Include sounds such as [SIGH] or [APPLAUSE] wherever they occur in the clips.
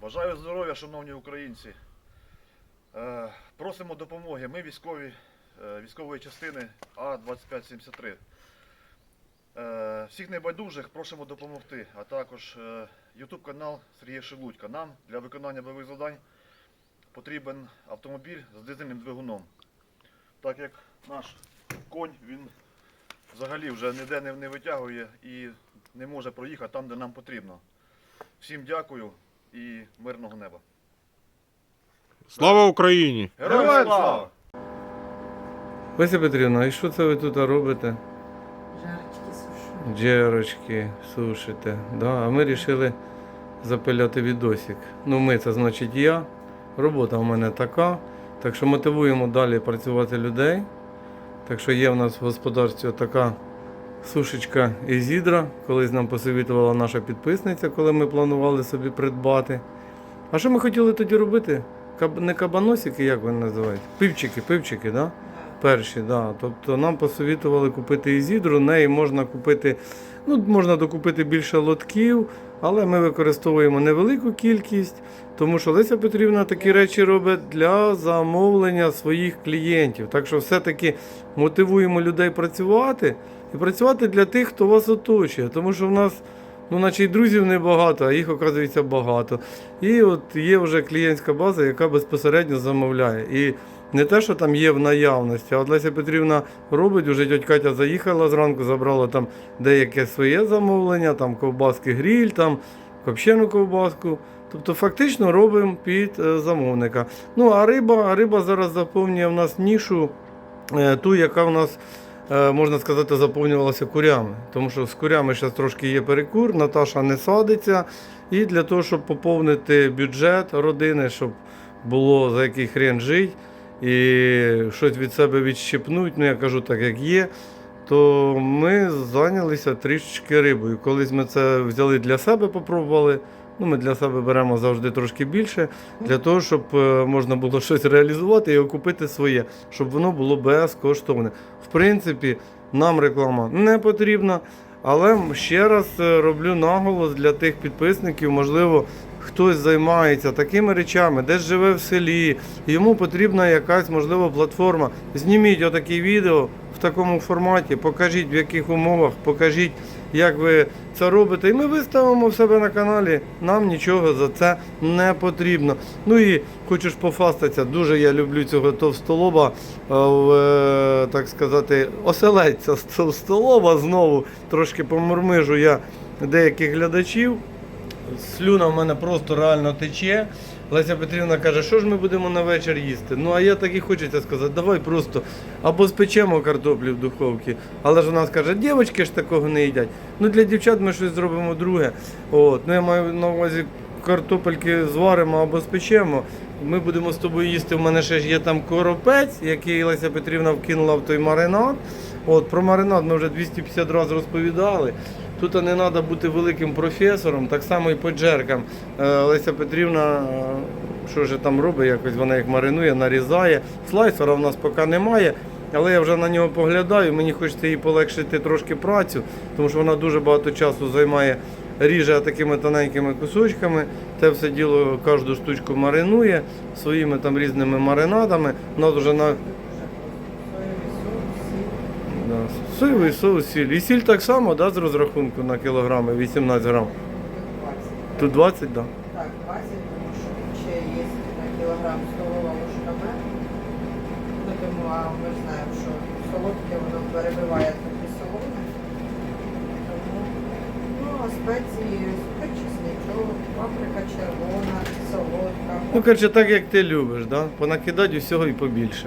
Бажаю здоров'я, шановні українці. Е, Просимо допомоги. Ми військові е, військової частини А2573. Е, Всіх небайдужих просимо допомогти, а також YouTube канал Сергія Шелудька. Нам для виконання бойових завдань потрібен автомобіль з дизельним двигуном. Так як наш конь він взагалі вже ніде не витягує і не може проїхати там, де нам потрібно. Всім дякую і мирного неба. Слава Україні! Героям слава! Леся Петрівна, і що це ви тут робите? Жарочки сушу. Джерочки сушите. Да, а ми вирішили запиляти відосик. Ну, ми це значить я. Робота в мене така. Так що мотивуємо далі працювати людей. Так що є в нас в господарстві така сушечка Ізідра. Колись нам посовітувала наша підписниця, коли ми планували собі придбати. А що ми хотіли тоді робити? Каб... Не кабаносики, як вони називають? Пивчики, пивчики. Да? Перші, да. Тобто нам посовітували купити ізідру, неї можна купити, ну, можна докупити більше лотків, але ми використовуємо невелику кількість, тому що Леся Петрівна такі речі робить для замовлення своїх клієнтів. Так що все-таки мотивуємо людей працювати і працювати для тих, хто вас оточує. Тому що в нас, ну, наче й друзів небагато, а їх, оказується, багато. І от є вже клієнтська база, яка безпосередньо замовляє. І не те, що там є в наявності, а от Леся Петрівна робить, уже тьоть Катя заїхала зранку, забрала там деяке своє замовлення, там ковбаски гріль, там копчену ковбаску. Тобто фактично робимо під е, замовника. Ну а риба, а риба зараз заповнює в нас нішу, е, ту, яка в нас, можна сказати, заповнювалася курями. Тому що з курями ще трошки є перекур, Наташа не садиться. І для того, щоб поповнити бюджет родини, щоб було за який хрен жити і щось від себе відщипнуть, ну я кажу так, як є, то ми зайнялися трішечки рибою. Колись ми це взяли для себе, попробували. Ну, ми для себе беремо завжди трошки більше, для того, щоб е, можна було [LAUGHS] щось реалізувати і окупити своє, щоб воно було безкоштовне. В принципі, нам реклама не потрібна, але ще раз е, роблю наголос для тих підписників, можливо, хтось займається такими речами, десь живе в селі, йому потрібна якась можливо платформа. Зніміть отакі відео в такому форматі, покажіть в яких умовах, покажіть, як ви це робите. І ми виставимо в себе на каналі. Нам нічого за це не потрібно. Ну і хочеш пофастатися, дуже я люблю цього товстолоба, е, в, е, так сказати, оселедця з товстолоба знову трошки помурмижу я деяких глядачів. Слюна в мене просто реально тече. Леся Петрівна каже, що ж ми будемо на вечір їсти. Ну а я так і хочеться сказати, давай просто або спечемо картоплі в духовці. Але ж у нас каже, дівчатки ж такого не їдять. Ну для дівчат ми щось зробимо друге. От, ну я маю на увазі картопельки зваримо або спечемо. Ми будемо з тобою їсти. У мене ще ж є там коропець, який Леся Петрівна вкинула в той маринад. От про маринад ми вже 250 разів розповідали. Тут не треба бути великим професором, так само і по джеркам. Е, Леся Петрівна, е, що ж там робить, якось вона їх маринує, нарізає. Слайсера в нас поки немає, але я вже на нього поглядаю. Мені хочеться їй полегшити трошки працю, тому що вона дуже багато часу займає, ріже такими тоненькими кусочками. Те все діло кожну штучку маринує своїми там різними маринадами. У нас вже на Да. Соєвий соус, сіль. І сіль так само, да, з розрахунку на кілограми 18 грам. 20. Тут 20, да. Так, 20, тому що ще є на кілограм столова ложка. Ну, тому а ми знаємо, що солодке воно перебиває трохи солоне. Тому, ну, а спеції, чесничок, паприка червона, солодка. Ну, коротше, так як ти любиш, да? понакидати всього і побільше.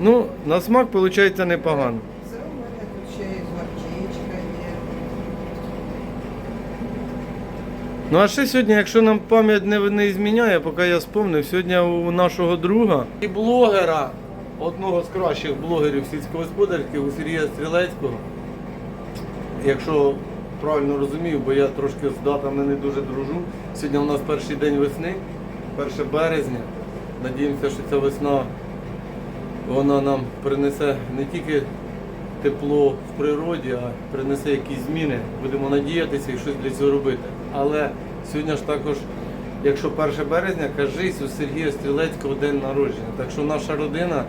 Ну, на смак виходить непогано. Це у мене тут ще і горчичка є. Ну а ще сьогодні, якщо нам пам'ять не, не зміняє, поки я спомнив, сьогодні у нашого друга і блогера, одного з кращих блогерів сільськогосподарських, у Сергія Стрілецького. Якщо правильно розумію, бо я трошки з датами не дуже дружу. Сьогодні у нас перший день весни, 1 березня. Надіємося, що ця весна вона нам принесе не тільки тепло в природі, а принесе якісь зміни. Будемо надіятися і щось для цього робити. Але сьогодні ж також якщо 1 березня, кажись, у Сергія Стрілецького день народження. Так що наша родина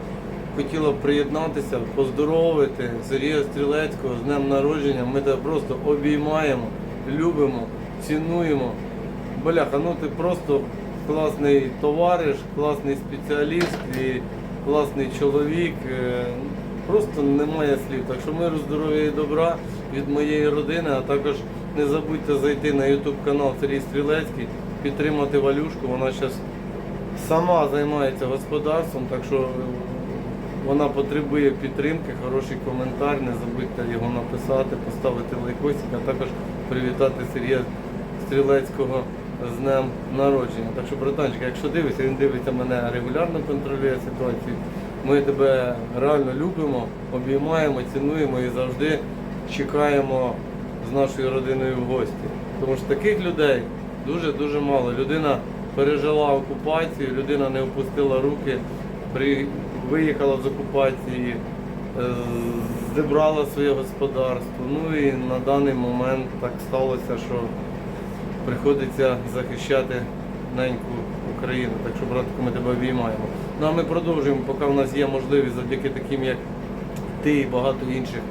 хотіла приєднатися, поздоровити Сергія Стрілецького з днем народження. Ми тебе просто обіймаємо, любимо, цінуємо. Бляха, ну ти просто класний товариш, класний спеціаліст і класний чоловік. Просто немає слів. Так що миру, здоров'я і добра від моєї родини, а також не забудьте зайти на YouTube канал Сергій Стрілецький, підтримати Валюшку. Вона зараз сама займається господарством, так що е, вона потребує підтримки, хороший коментар. Не забудьте його написати, поставити лайкосик, а також привітати Сергія Стрілецького з днем народження. Так що, братанчик, якщо дивишся, він дивиться мене регулярно, контролює ситуацію. Ми тебе реально любимо, обіймаємо, цінуємо і завжди чекаємо з нашою родиною в гості. Тому що таких людей дуже-дуже мало. Людина пережила окупацію, людина не опустила руки, при... виїхала з окупації, е, зібрала своє господарство. Ну і на даний момент так сталося, що приходиться захищати неньку Україну. Так що, братку, ми тебе обіймаємо. Ну а ми продовжуємо, поки в нас є можливість завдяки таким, як ти і багато інших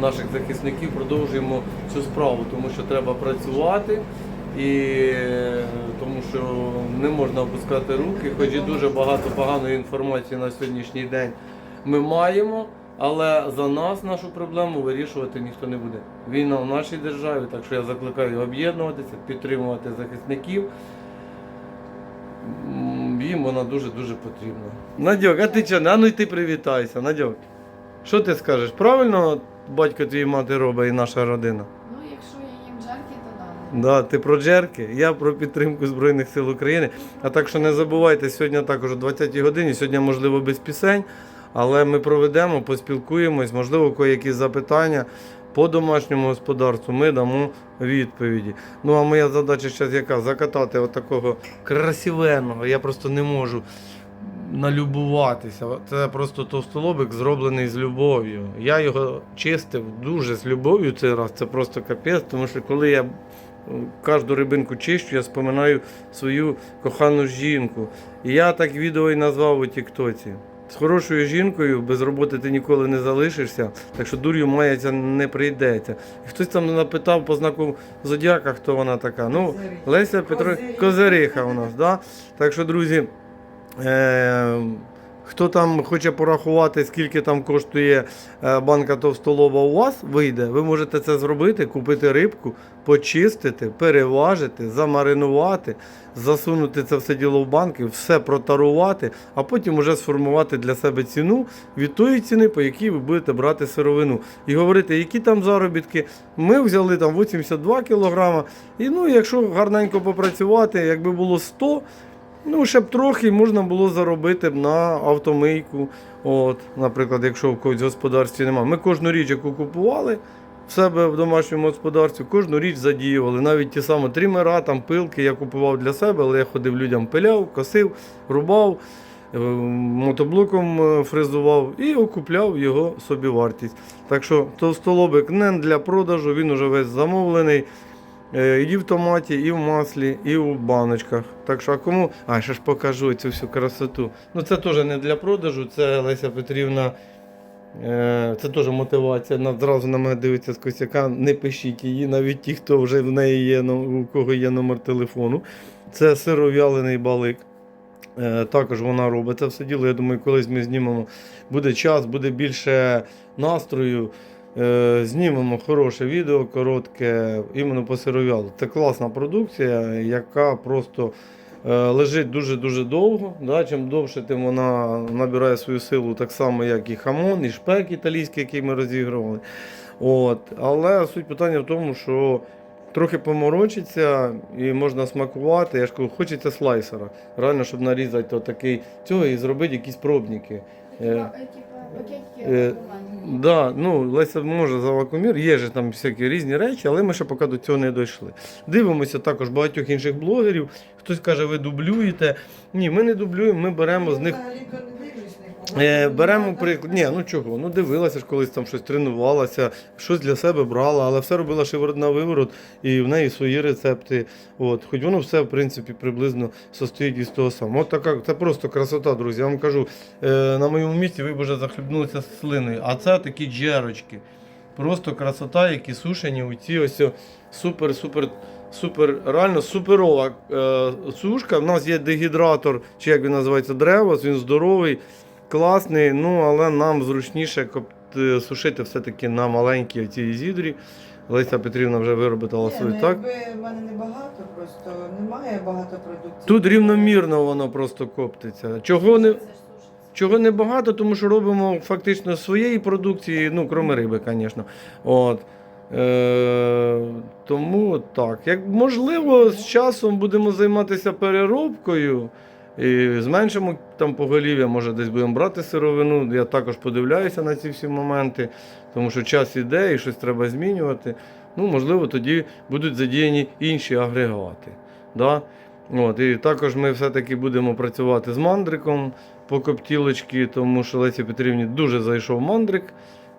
наших захисників, продовжуємо цю справу, тому що треба працювати. І тому що не можна опускати руки, хоч і дуже багато поганої інформації на сьогоднішній день ми маємо, але за нас нашу проблему вирішувати ніхто не буде. Війна в нашій державі, так що я закликаю об'єднуватися, підтримувати захисників. Їм вона дуже-дуже потрібна. Надьок, а ти чого? А ну й ти привітайся, Надьок. Що ти скажеш? Правильно батько твій мати робить і наша родина? Ну, якщо я їм жарки, то да. Да, ти про джерки, я про підтримку Збройних сил України. А так що не забувайте, сьогодні також о 20-й годині, сьогодні, можливо, без пісень, але ми проведемо, поспілкуємось, можливо, кої якісь запитання по домашньому господарству, ми дамо відповіді. Ну а моя задача зараз яка? Закатати отакого красивенного, я просто не можу налюбуватися. Це просто товстолобик зроблений з любов'ю. Я його чистив дуже з любов'ю цей раз. Це просто капець, тому що коли я кожну рибинку чищу, я споминаю свою кохану жінку. І я так відео і назвав у Тіктоці. З хорошою жінкою без роботи ти ніколи не залишишся, так що дур'ю мається не прийдеться. І хтось там напитав по знаку зодіака, хто вона така. Ну. Леся Петро. Козириха у нас, да? Так що, друзі, е... хто там хоче порахувати, скільки там коштує е, банка товстолоба у вас, вийде. Ви можете це зробити, купити рибку, почистити, переважити, замаринувати, засунути це все діло в банки, все протарувати, а потім вже сформувати для себе ціну від тої ціни, по якій ви будете брати сировину. І говорити, які там заробітки. Ми взяли там 82 кілограма. І ну, якщо гарненько попрацювати, якби було 100, ну ще б трохи можна було заробити б на автомийку. От, наприклад, якщо в когось в господарстві немає. Ми кожну річ, яку купували в себе в домашньому господарстві, кожну річ задіювали. Навіть ті самі трімера, там пилки я купував для себе, але я ходив людям пиляв, косив, рубав. е, Мотоблоком е, фрезував і окупляв його собівартість. Так що товстолобик не для продажу, він уже весь замовлений. Е, І в томаті, і в маслі, і в баночках. Так що, а кому. А, ще ж покажу цю всю красоту. Ну це теж не для продажу, це Леся Петрівна. е, Це теж мотивація. На- Зразу на мене дивиться з косяка. Не пишіть її, навіть ті, хто вже в неї є, ну, у кого є номер телефону. Це сиров'ялений балик. Е, Також вона робить це все діло. Я думаю, колись ми знімемо. Буде час, буде більше настрою. Е, Знімемо хороше відео, коротке, іменно по сиров'ялу. Це класна продукція, яка просто е, лежить дуже-дуже довго. Да? Чим довше, тим вона набирає свою силу, так само, як і хамон, і шпек італійський, який ми розігрували. От. Але суть питання в тому, що трохи поморочиться і можна смакувати. Я ж кажу, хочеться слайсера. Реально, щоб нарізати отакий цього і зробити якісь пробники. Е. Да, ну Леся може за вакуумір, є ж там всякі різні речі, але ми ще поки до цього не дійшли. Дивимося також багатьох інших блогерів. Хтось каже, ви дублюєте. Ні, ми не дублюємо, ми беремо з них. Взагалі-то не дивлюсь ніколи. Е, беремо приклад. Ні, ну чого? Ну дивилася ж колись там щось тренувалася, щось для себе брала, але все робила шиворот на виворот, і в неї свої рецепти. От, хоч воно все, в принципі, приблизно состоїть із того самого. От така, це просто красота, друзі. Я вам кажу, е, на моєму місці ви б вже захлібнулися слиною. А це такі джерочки. Просто красота, які сушені у ці ось супер, супер, реально суперова е, сушка. У нас є дегідратор, чи як він називається, древос, він здоровий, класний, ну але нам зручніше коп- е, сушити все-таки на маленькій цій зідрі. Леся Петрівна вже виробила Ні, свою, ну, так? якби в мене небагато, просто немає багато продуктів. Тут рівномірно воно просто коптиться. Чого не, чого не багато, тому що робимо фактично своєї продукції, ну, крім риби, звісно. От. Е, тому так. Як можливо, з часом будемо займатися переробкою. І зменшимо там поголів'я, може десь будемо брати сировину. Я також подивляюся на ці всі моменти, тому що час іде і щось треба змінювати. Ну, можливо, тоді будуть задіяні інші агрегати. Да? От, і також ми все-таки будемо працювати з мандриком по коптілочці, тому що Лесі Петрівні дуже зайшов мандрик.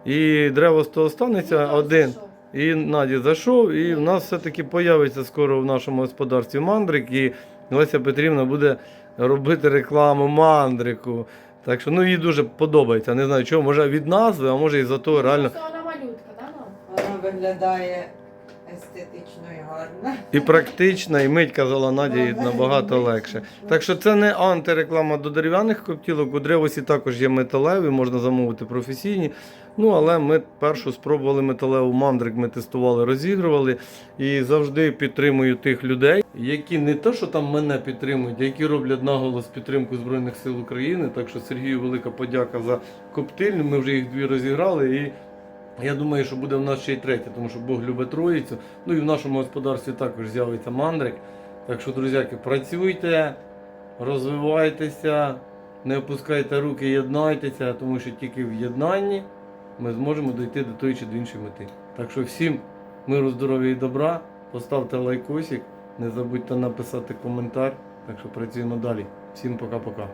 І древо з того станеться один. І Наді зайшов, і в нас все-таки появиться скоро в нашому господарстві мандрик, і Леся Петрівна буде робити рекламу мандрику. Так що ну їй дуже подобається. Не знаю чого, може від назви, а може і за того реально. Вона малютка, да. Вона виглядає естетично і гарно. І практична, і мить казала Надя, і набагато легше. Так що це не антиреклама до дерев'яних коптілок. У древосі також є металеві, можна замовити професійні. Ну, але ми першу спробували металеву мандрик, ми тестували, розігрували. І завжди підтримую тих людей, які не те, що там мене підтримують, а які роблять наголос підтримку Збройних сил України. Так що Сергію велика подяка за коптильню. Ми вже їх дві розіграли. І я думаю, що буде в нас ще й третя, тому що Бог любить троїцю. Ну і в нашому господарстві також з'явиться мандрик. Так що, друзяки, працюйте, розвивайтеся, не опускайте руки, єднайтеся, тому що тільки в єднанні ми зможемо дійти до тої чи до іншої мети. Так що всім миру, здоров'я і добра. Поставте лайкосик, не забудьте написати коментар. Так що працюємо далі. Всім пока-пока.